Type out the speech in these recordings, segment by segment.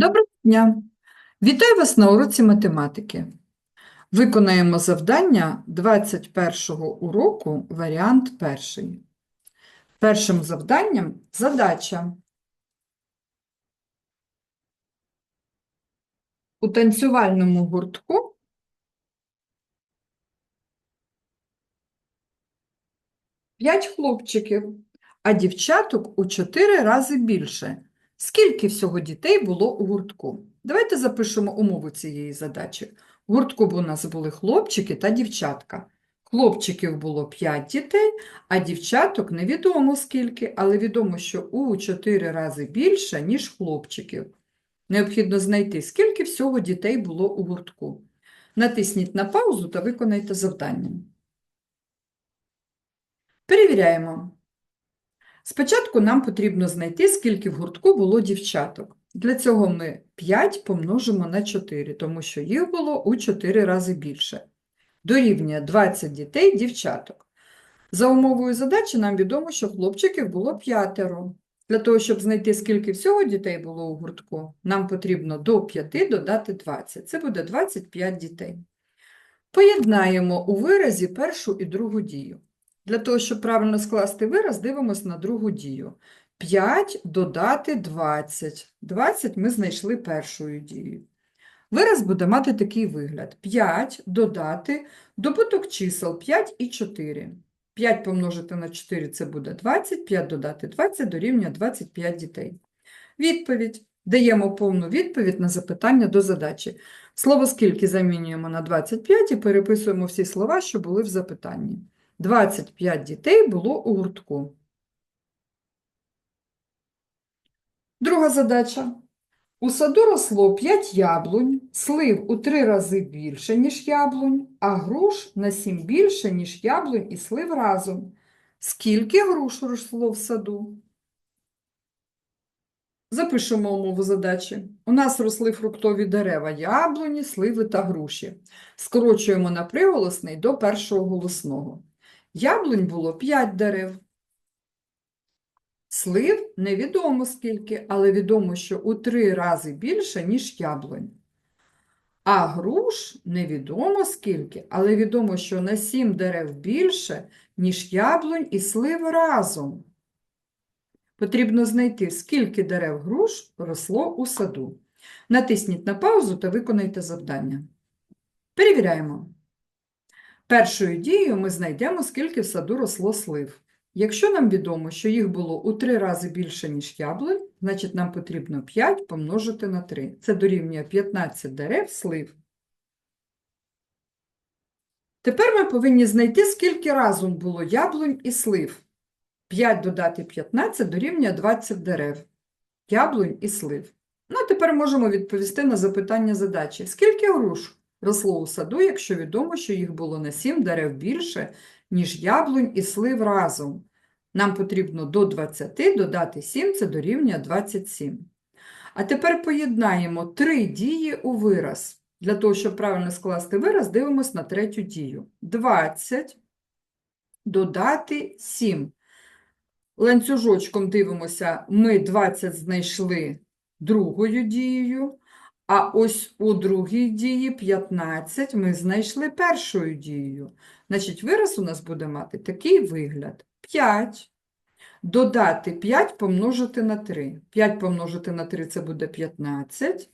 Доброго дня! Вітаю вас на уроці математики. Виконаємо завдання 21 уроку, варіант перший. Першим завданням задача. У танцювальному гуртку п'ять хлопчиків, а дівчаток у чотири рази більше. Скільки всього дітей було у гуртку? Давайте запишемо умову цієї задачі. У гуртку у нас були хлопчики та дівчатка. Хлопчиків було 5 дітей, а дівчаток невідомо скільки, але відомо, що у 4 рази більше, ніж хлопчиків. Необхідно знайти, скільки всього дітей було у гуртку. Натисніть на паузу та виконайте завдання. Перевіряємо. Спочатку нам потрібно знайти, скільки в гуртку було дівчаток. Для цього ми 5 помножимо на 4, тому що їх було у 4 рази більше. Дорівнює 20 дітей дівчаток. За умовою задачі нам відомо, що хлопчиків було п'ятеро. Для того, щоб знайти, скільки всього дітей було у гуртку, нам потрібно до 5 додати 20. Це буде 25 дітей. Поєднаємо у виразі першу і другу дію. Для того, щоб правильно скласти вираз, дивимося на другу дію. 5 додати 20. 20 ми знайшли першою дією. Вираз буде мати такий вигляд. 5 додати добуток чисел 5 і 4. 5 помножити на 4 – це буде 20, 5 додати 20 дорівнює 25 дітей. Відповідь. Даємо повну відповідь на запитання до задачі. Слово «скільки» замінюємо на 25 і переписуємо всі слова, що були в запитанні. 25 дітей було у гуртку. Друга задача. У саду росло 5 яблунь, слив у 3 рази більше, ніж яблунь, а груш на 7 більше, ніж яблунь і слив разом. Скільки груш росло в саду? Запишемо умову задачі. У нас росли фруктові дерева, яблуні, сливи та груші. Скорочуємо на приголосний до першого голосного. Яблунь було 5 дерев. Слив невідомо скільки, але відомо, що у 3 рази більше, ніж яблунь. А груш невідомо скільки, але відомо, що на 7 дерев більше, ніж яблунь і слив разом. Потрібно знайти, скільки дерев груш росло у саду. Натисніть на паузу та виконайте завдання. Перевіряємо. Першою дією ми знайдемо, скільки в саду росло слив. Якщо нам відомо, що їх було у 3 рази більше, ніж яблунь, значить нам потрібно 5 помножити на 3. Це дорівнює 15 дерев слив. Тепер ми повинні знайти, скільки разом було яблунь і слив. 5 додати 15 дорівнює 20 дерев. Яблунь і слив. Ну, а тепер можемо відповісти на запитання задачі. Скільки груш росло у саду, якщо відомо, що їх було на 7 дерев більше, ніж яблунь і слив разом? Нам потрібно до 20 додати 7, це дорівнює 27. А тепер поєднаємо три дії у вираз. Для того, щоб правильно скласти вираз, дивимося на третю дію. 20 додати 7. Ланцюжочком дивимося, ми 20 знайшли другою дією, а ось у другій дії 15 ми знайшли першою дією. Значить, вираз у нас буде мати такий вигляд. 5. Додати 5 помножити на 3. 5 помножити на 3 – це буде 15.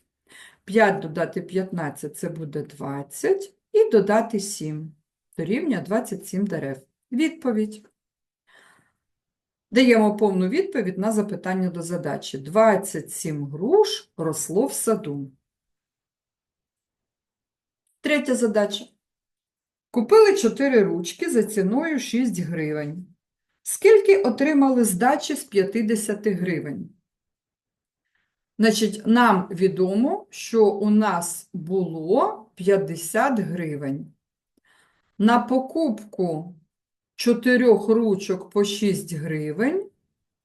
5 додати 15 – це буде 20. І додати 7. Дорівнює 27 дерев. Відповідь. Даємо повну відповідь на запитання до задачі. 27 груш росло в саду. Третя задача. Купили 4 ручки за ціною 6 гривень. Скільки отримали здачі з 50 гривень? Значить, нам відомо, що у нас було 50 гривень. На покупку 4 ручок по 6 гривень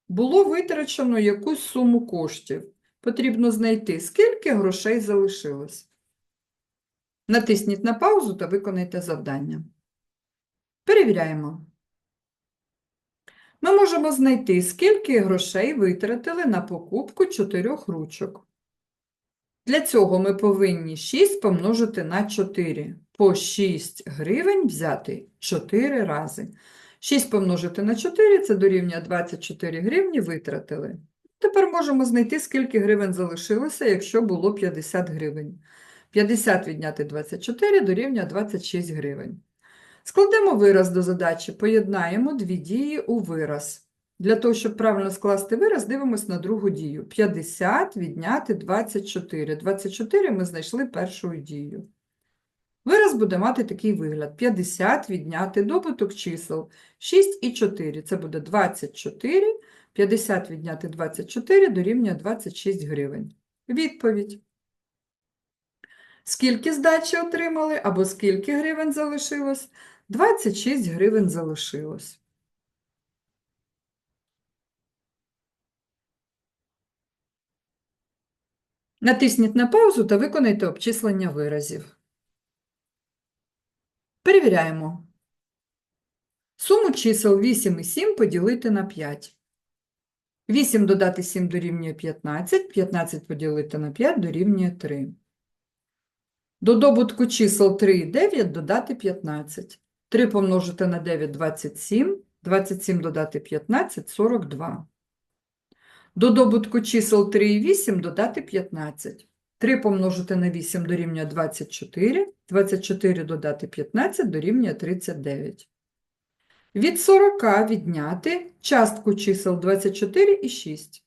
було витрачено якусь суму коштів. Потрібно знайти, скільки грошей залишилось. Натисніть на паузу та виконайте завдання. Перевіряємо. Ми можемо знайти, скільки грошей витратили на покупку чотирьох ручок. Для цього ми повинні 6 помножити на 4. По 6 гривень взяти 4 рази. 6 помножити на 4 – це дорівнює 24 гривні витратили. Тепер можемо знайти, скільки гривень залишилося, якщо було 50 гривень. 50 відняти 24 дорівнює 26 гривень. Складемо вираз до задачі, поєднаємо дві дії у вираз. Для того, щоб правильно скласти вираз, дивимось на другу дію. 50 відняти 24. 24 ми знайшли першою дією. Вираз буде мати такий вигляд. 50 відняти добуток чисел 6 і 4. Це буде 24. 50 відняти 24 дорівнює 26 гривень. Відповідь. Скільки здачі отримали або скільки гривень залишилось? 26 гривень залишилось. Натисніть на паузу та виконайте обчислення виразів. Перевіряємо. Суму чисел 8 і 7 поділити на 5. 8 додати 7 дорівнює 15, 15 поділити на 5 дорівнює 3. До добутку чисел 3 і 9 додати 15. 3 помножити на 9 – 27, 27 додати 15 – 42. До добутку чисел 3 і 8 додати 15. 3 помножити на 8 дорівнює 24, 24 додати 15 дорівнює 39. Від 40 відняти частку чисел 24 і 6.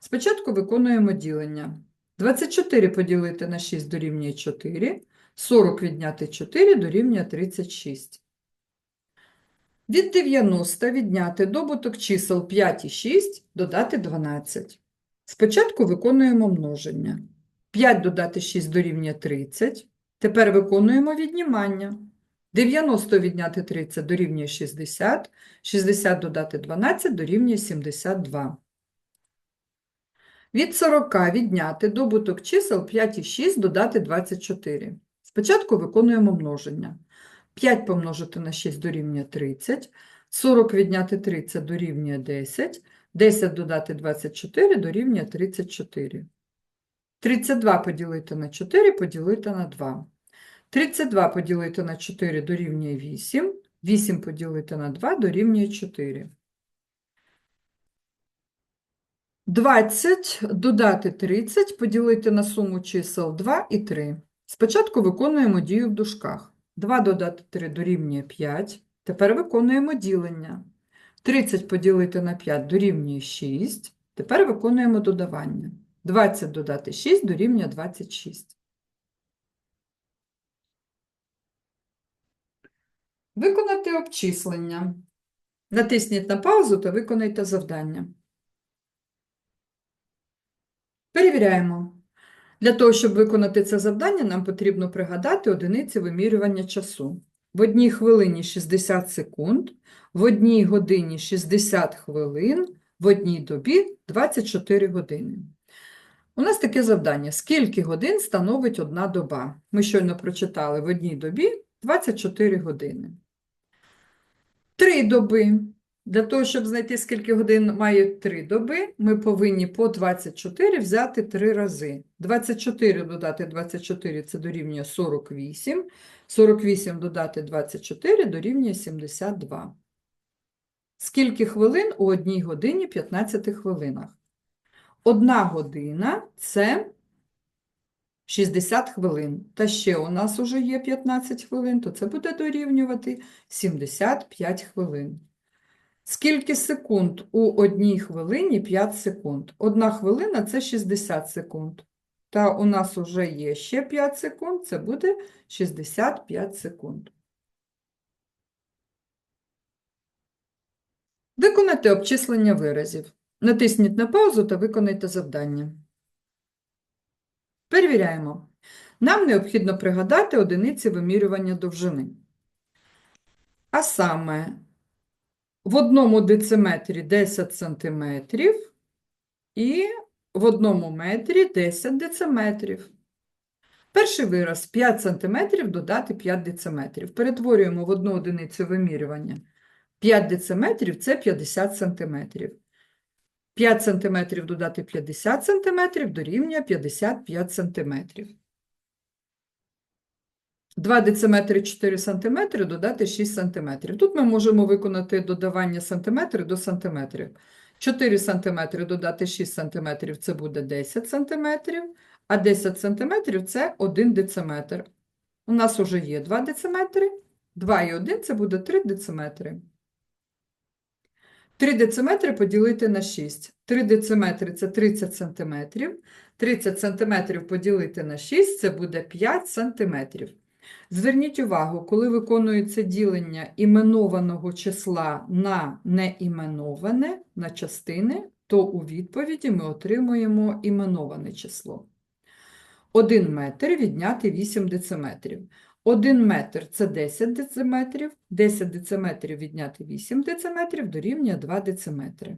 Спочатку виконуємо ділення. 24 поділити на 6 дорівнює 4, 40 відняти 4 дорівнює 36. Від 90 відняти добуток чисел 5 і 6 додати 12. Спочатку виконуємо множення. 5 додати 6 дорівнює 30. Тепер виконуємо віднімання. 90 відняти 30 дорівнює 60, 60 додати 12 дорівнює 72. Від 40 відняти добуток чисел 5 і 6 додати 24. Спочатку виконуємо множення. 5 помножити на 6 дорівнює 30, 40 відняти 30 дорівнює 10, 10 додати 24 дорівнює 34. 32 поділити на 4 поділити на 2. 32 поділити на 4 дорівнює 8, 8 поділити на 2 дорівнює 4. 20 додати 30 поділити на суму чисел 2 і 3. Спочатку виконуємо дію в дужках. 2 додати 3 дорівнює 5. Тепер виконуємо ділення. 30 поділити на 5 дорівнює 6. Тепер виконуємо додавання. 20 додати 6 дорівнює 26. Виконати обчислення. Натисніть на паузу та виконайте завдання. Перевіряємо. Для того, щоб виконати це завдання, нам потрібно пригадати одиниці вимірювання часу. В одній хвилині 60 секунд, в одній годині 60 хвилин, в одній добі 24 години. У нас таке завдання. Скільки годин становить одна доба? Ми щойно прочитали в одній добі 24 години. Три доби. Для того, щоб знайти, скільки годин має три доби, ми повинні по 24 взяти три рази. 24 додати 24 – це дорівнює 48. 48 додати 24 дорівнює 72. Скільки хвилин у одній годині 15 хвилинах? Одна година – це 60 хвилин. Та ще у нас уже є 15 хвилин, то це буде дорівнювати 75 хвилин. Скільки секунд у одній хвилині 5 секунд? Одна хвилина це 60 секунд. Та у нас вже є ще 5 секунд, це буде 65 секунд. Виконати обчислення виразів. Натисніть на паузу та виконайте завдання. Перевіряємо. Нам необхідно пригадати одиниці вимірювання довжини. А саме, в одному дециметрі 10 сантиметрів і в одному метрі 10 дециметрів. Перший вираз 5 сантиметрів додати 5 дециметрів. Перетворюємо в одну одиницю вимірювання. 5 дециметрів – це 50 сантиметрів. 5 см додати 50 см дорівнює 55 см. 2 дециметри 4 см додати 6 см. Тут ми можемо виконати додавання сантиметри до сантиметрів. 4 см додати 6 см – це буде 10 см, а 10 см – це 1 дециметр. У нас вже є 2 дециметри, 2 і 1 – це буде 3 дециметри. 3 дециметри поділити на 6. 3 дециметри – це 30 сантиметрів. 30 сантиметрів поділити на 6 – це буде 5 сантиметрів. Зверніть увагу, коли виконується ділення іменованого числа на неіменоване, на частини, то у відповіді ми отримуємо іменоване число. 1 метр відняти 8 дециметрів. 1 метр – це 10 дециметрів, 10 дециметрів відняти 8 дециметрів дорівнює 2 дециметри.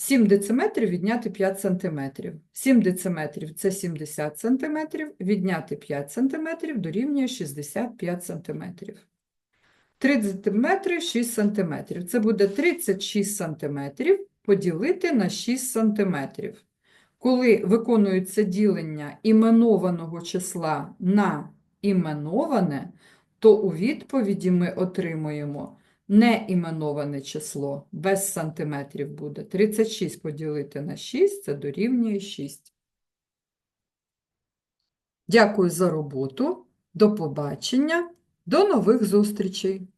7 дециметрів відняти 5 сантиметрів. 7 дециметрів – це 70 сантиметрів, відняти 5 сантиметрів дорівнює 65 сантиметрів. 3 дециметри – 6 сантиметрів. Це буде 36 сантиметрів поділити на 6 сантиметрів. Коли виконується ділення іменованого числа на іменоване, то у відповіді ми отримуємо неіменоване число без сантиметрів буде. 36 поділити на 6 – це дорівнює 6. Дякую за роботу. До побачення. До нових зустрічей.